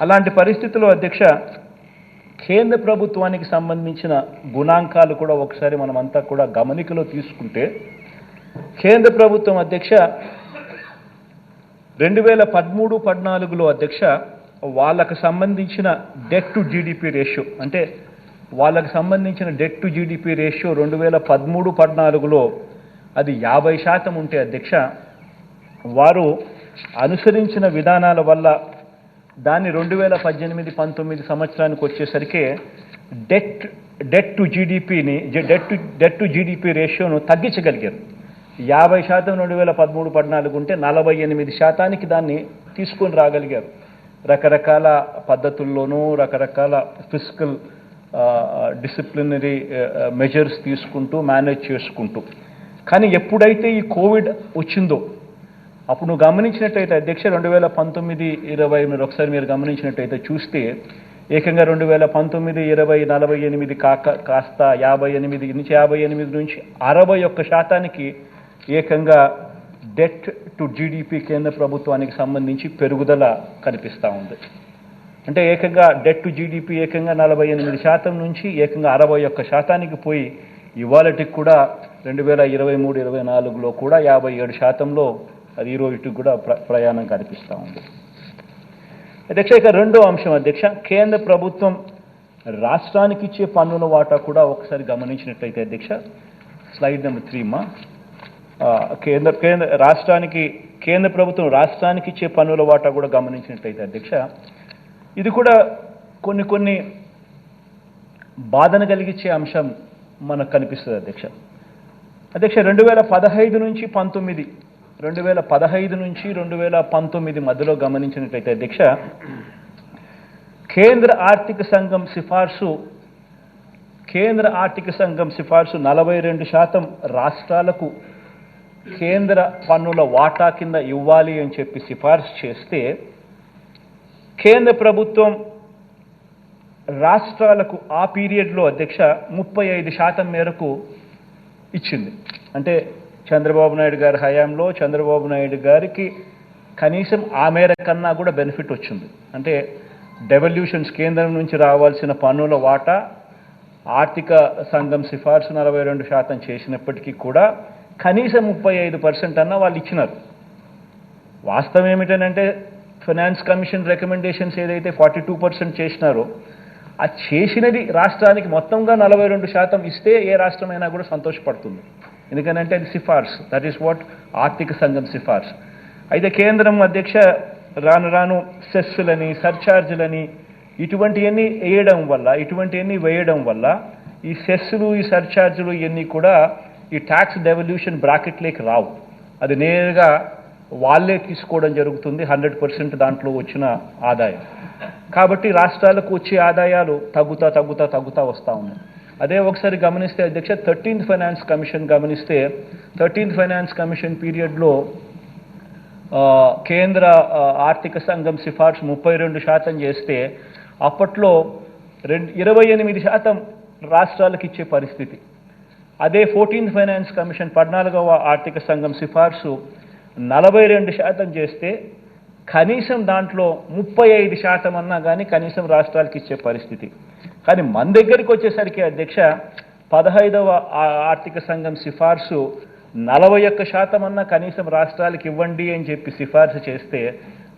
అలాంటి పరిస్థితుల్లో అధ్యక్ష కేంద్ర ప్రభుత్వానికి సంబంధించిన గుణాంకాలు కూడా ఒకసారి మనమంతా కూడా గమనికలో తీసుకుంటే కేంద్ర ప్రభుత్వం అధ్యక్ష రెండు వేల పదమూడు పద్నాలుగులో అధ్యక్ష వాళ్ళకు సంబంధించిన డెట్ టు జీడిపి రేషియో అంటే వాళ్ళకు సంబంధించిన డెట్ టు జీడిపి రేషియో రెండు వేల పదమూడు పద్నాలుగులో అది యాభై శాతం ఉంటే అధ్యక్ష వారు అనుసరించిన విధానాల వల్ల దాన్ని రెండు వేల పద్దెనిమిది పంతొమ్మిది సంవత్సరానికి వచ్చేసరికి debt debt to జీడిపిని debt to debt to GDP రేషియోను తగ్గించగలిగారు. యాభై శాతం రెండు వేల పదమూడు పద్నాలుగు ఉంటే నలభై ఎనిమిది శాతానికి దాన్ని తీసుకొని రాగలిగారు. రకరకాల పద్ధతుల్లోనూ రకరకాల ఫిజికల్ డిసిప్లినరీ మెజర్స్ తీసుకుంటూ మేనేజ్ చేసుకుంటూ. కానీ ఎప్పుడైతే ఈ కోవిడ్ వచ్చిందో అప్పుడు నువ్వు గమనించినట్టయితే అధ్యక్ష రెండు వేల పంతొమ్మిది ఇరవై మీరు ఒకసారి మీరు గమనించినట్టయితే చూస్తే ఏకంగా రెండు వేల పంతొమ్మిది ఇరవై నలభై ఎనిమిది కాక కాస్త యాభై ఎనిమిది నుంచి యాభై ఎనిమిది నుంచి అరవై ఒక్క శాతానికి ఏకంగా డెట్ టు జీడిపి కేంద్ర ప్రభుత్వానికి సంబంధించి పెరుగుదల కనిపిస్తూ ఉంది. అంటే ఏకంగా డెట్ టు జీడిపి ఏకంగా నలభై ఎనిమిది శాతం నుంచి ఏకంగా అరవై ఒక్క శాతానికి పోయి ఇవాళటికి కూడా రెండు వేల ఇరవై మూడు ఇరవై నాలుగులో కూడా యాభై ఏడు శాతంలో అది ఈ రోజుకి కూడా ప్ర ప్రయాణం కనిపిస్తూ ఉంది. అధ్యక్ష ఇక రెండో అంశం అధ్యక్ష కేంద్ర ప్రభుత్వం రాష్ట్రానికి ఇచ్చే పన్నుల వాటా కూడా ఒకసారి గమనించినట్లయితే అధ్యక్ష స్లైడ్ నెంబర్ త్రీ మా కేంద్ర కేంద్ర రాష్ట్రానికి కేంద్ర ప్రభుత్వం రాష్ట్రానికి ఇచ్చే పన్నుల వాటా కూడా గమనించినట్లయితే అధ్యక్ష ఇది కూడా కొన్ని కొన్ని బాధను కలిగించే అంశం మనకు కనిపిస్తుంది అధ్యక్ష. అధ్యక్ష రెండు వేల పదహైదు నుంచి పంతొమ్మిది రెండు వేల పదహైదు నుంచి రెండు వేల పంతొమ్మిది మధ్యలో గమనించినట్లయితే అధ్యక్ష కేంద్ర ఆర్థిక సంఘం సిఫార్సు కేంద్ర ఆర్థిక సంఘం సిఫార్సు నలభై రెండు శాతం రాష్ట్రాలకు కేంద్ర పన్నుల వాటా కింద ఇవ్వాలి అని చెప్పి సిఫార్సు చేస్తే కేంద్ర ప్రభుత్వం రాష్ట్రాలకు ఆ పీరియడ్లో అధ్యక్ష ముప్పై ఐదు శాతం మేరకు ఇచ్చింది. అంటే చంద్రబాబు నాయుడు గారి హయాంలో చంద్రబాబు నాయుడు గారికి కనీసం ఆ మేర కన్నా కూడా బెనిఫిట్ వచ్చింది. అంటే డెవల్యూషన్స్ కేంద్రం నుంచి రావాల్సిన పన్నుల వాటా ఆర్థిక సంఘం సిఫార్సు నలభై రెండు శాతం చేసినప్పటికీ కూడా కనీసం ముప్పై ఐదు పర్సెంట్ అన్న వాళ్ళు ఇచ్చినారు. వాస్తవం ఏమిటనంటే ఫైనాన్స్ కమిషన్ రికమెండేషన్స్ ఏదైతే ఫార్టీ టూ పర్సెంట్ చేసినారో ఆ చేసినది రాష్ట్రానికి మొత్తంగా నలభై రెండు శాతం ఇస్తే ఏ రాష్ట్రమైనా కూడా సంతోషపడుతుంది. ఎందుకనంటే అది సిఫార్సు. దట్ ఈస్ వాట్ ఆర్థిక సంఘం సిఫార్సు. అయితే కేంద్రం అధ్యక్ష రాను రాను సెస్సులని సర్ఛార్జులని ఇటువంటివన్నీ వేయడం వల్ల ఇటువంటివన్నీ వేయడం వల్ల ఈ సెస్సులు ఈ సర్ఛార్జులు ఇవన్నీ కూడా ఈ ట్యాక్స్ డెవల్యూషన్ బ్రాకెట్లోకి రావు. అది నేరుగా వాళ్ళే తీసుకోవడం జరుగుతుంది. హండ్రెడ్ పర్సెంట్ దాంట్లో వచ్చిన ఆదాయం. కాబట్టి రాష్ట్రాలకు వచ్చే ఆదాయాలు తగ్గుతా తగ్గుతా తగ్గుతా వస్తూ ఉన్నాయి. అదే ఒకసారి గమనిస్తే అధ్యక్ష థర్టీన్త్ ఫైనాన్స్ కమిషన్ గమనిస్తే థర్టీన్త్ ఫైనాన్స్ కమిషన్ పీరియడ్లో కేంద్ర ఆర్థిక సంఘం సిఫార్సు ముప్పై రెండు శాతం చేస్తే అప్పట్లో రెండు ఇరవై ఎనిమిది శాతం రాష్ట్రాలకు ఇచ్చే పరిస్థితి. అదే ఫోర్టీన్త్ ఫైనాన్స్ కమిషన్ పద్నాలుగవ ఆర్థిక సంఘం సిఫార్సు నలభై రెండు శాతం చేస్తే కనీసం దాంట్లో ముప్పై ఐదు శాతం అన్నా కానీ కనీసం రాష్ట్రాలకు ఇచ్చే పరిస్థితి. కానీ మన దగ్గరికి వచ్చేసరికి అధ్యక్ష పదహైదవ ఆర్థిక సంఘం సిఫార్సు నలభై ఒక్క శాతం అన్నా కనీసం రాష్ట్రాలకు ఇవ్వండి అని చెప్పి సిఫార్సు చేస్తే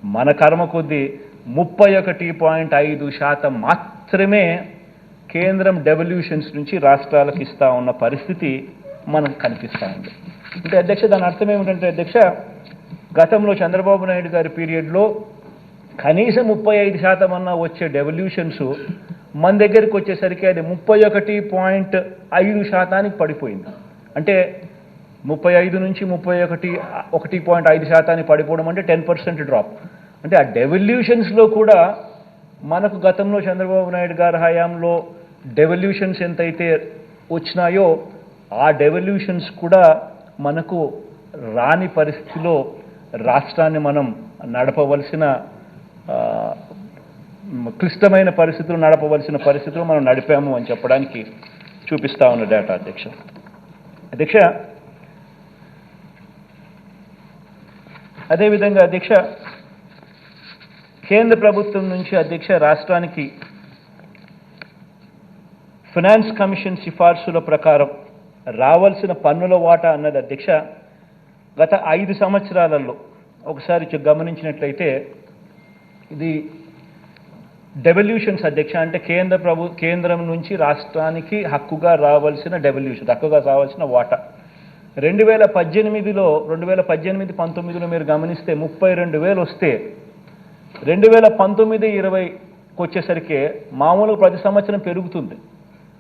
మన కర్మ కొద్దీ ముప్పై ఒకటి పాయింట్ ఐదు శాతం మాత్రమే కేంద్రం డెవల్యూషన్స్ నుంచి రాష్ట్రాలకు ఇస్తా ఉన్న పరిస్థితి మనకు కనిపిస్తూ ఉంది. అంటే అధ్యక్ష దాని అర్థం ఏమిటంటే అధ్యక్ష గతంలో చంద్రబాబు నాయుడు గారి పీరియడ్లో కనీసం ముప్పై ఐదు శాతం అన్న వచ్చే డెవల్యూషన్స్ మన దగ్గరికి వచ్చేసరికి అది ముప్పై ఒకటి పాయింట్ ఐదు శాతానికి పడిపోయింది. అంటే ముప్పై ఐదు నుంచి ముప్పై ఒకటి ఒకటి పాయింట్ ఐదు శాతానికి పడిపోవడం అంటే టెన్ పర్సెంట్ డ్రాప్. అంటే ఆ డెవల్యూషన్స్లో కూడా మనకు గతంలో చంద్రబాబు నాయుడు గారి హయాంలో డెవల్యూషన్స్ ఎంతైతే వచ్చినాయో ఆ డెవల్యూషన్స్ కూడా మనకు రాని పరిస్థితిలో రాష్ట్రాన్ని మనం నడపవలసిన క్లిష్టమైన పరిస్థితులు నడపవలసిన పరిస్థితులు మనం నడిపాము అని చెప్పడానికి చూపిస్తా ఉన్న డేటా అధ్యక్ష. అధ్యక్ష అదేవిధంగా అధ్యక్ష కేంద్ర ప్రభుత్వం నుంచి అధ్యక్ష రాష్ట్రానికి ఫినాన్స్ కమిషన్ సిఫార్సుల ప్రకారం రావాల్సిన పన్నుల వాటా అన్నది అధ్యక్ష గత ఐదు సంవత్సరాలలో ఒకసారి గమనించినట్లయితే ఇది డెవల్యూషన్స్ అధ్యక్ష అంటే కేంద్ర ప్రభు కేంద్రం నుంచి రాష్ట్రానికి హక్కుగా రావాల్సిన డెవల్యూషన్ హక్కుగా రావాల్సిన వాటా. రెండు వేల పద్దెనిమిదిలో రెండు వేల పద్దెనిమిది పంతొమ్మిదిలో మీరు గమనిస్తే ముప్పై రెండు వేలు వస్తే రెండు వేల పంతొమ్మిది ఇరవైకి వచ్చేసరికి మామూలుగా ప్రతి సంవత్సరం పెరుగుతుంది.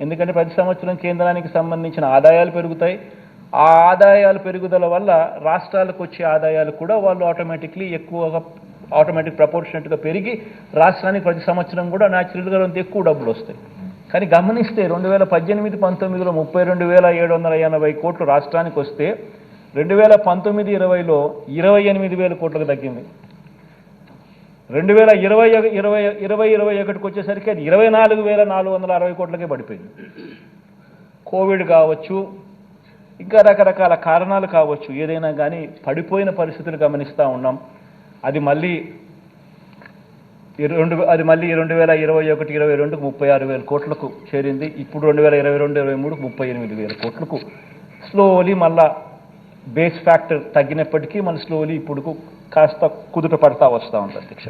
ఎందుకంటే ప్రతి సంవత్సరం కేంద్రానికి సంబంధించిన ఆదాయాలు పెరుగుతాయి. ఆ ఆదాయాలు పెరుగుదల వల్ల రాష్ట్రాలకు వచ్చే ఆదాయాలు కూడా వాళ్ళు ఆటోమేటిక్లీ ఎక్కువగా ఆటోమేటిక్ ప్రపోర్షనెట్గా పెరిగి రాష్ట్రానికి ప్రతి సంవత్సరం కూడా న్యాచురల్గా కొంత ఎక్కువ డబ్బులు వస్తాయి. కానీ గమనిస్తే రెండు వేల పద్దెనిమిది పంతొమ్మిదిలో ముప్పై రెండు వేల ఏడు వందల ఎనభై కోట్లు రాష్ట్రానికి వస్తే రెండు వేల పంతొమ్మిది ఇరవైలో ఇరవై ఎనిమిది వేల కోట్లకు తగ్గింది. రెండు వేల ఇరవై ఇరవై ఇరవై ఇరవై ఒకటికి వచ్చేసరికి అది ఇరవై నాలుగు వేల నాలుగు వందల అరవై కోట్లకే పడిపోయింది. కోవిడ్ కావచ్చు ఇంకా రకరకాల కారణాలు కావచ్చు ఏదైనా కానీ పడిపోయిన పరిస్థితులు గమనిస్తూ ఉన్నాం. అది మళ్ళీ రెండు అది మళ్ళీ రెండు వేల ఇరవై ఒకటి ఇరవై రెండుకు ముప్పై ఆరు వేల కోట్లకు చేరింది. ఇప్పుడు రెండు వేల ఇరవై రెండు ఇరవై మూడుకు ముప్పై ఎనిమిది వేల కోట్లకు. స్లోలీ మళ్ళా బేస్ ఫ్యాక్టర్ తగ్గినప్పటికీ మన స్లోలీ ఇప్పుడు కాస్త కుదుట పడతా వస్తూ ఉంది అధ్యక్ష.